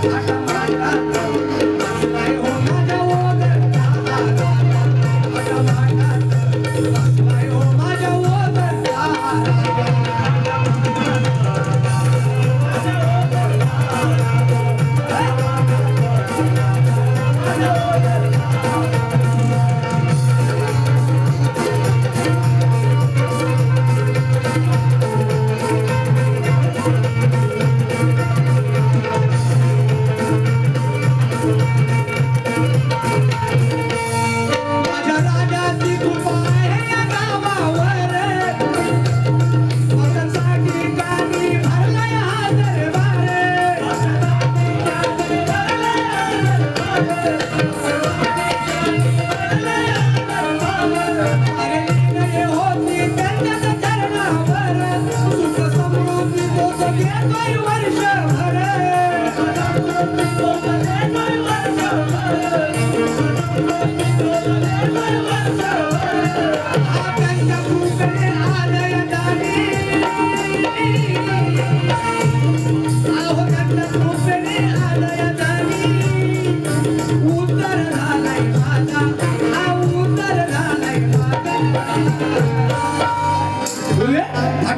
Thank you.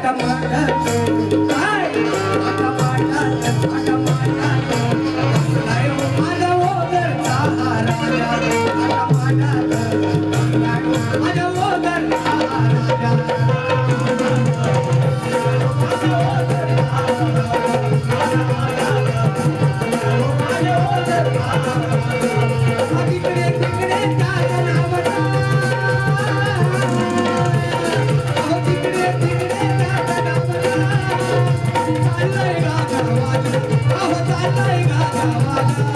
Come on, come on. चाललाय गा गावात आहो चाललाय गा गावात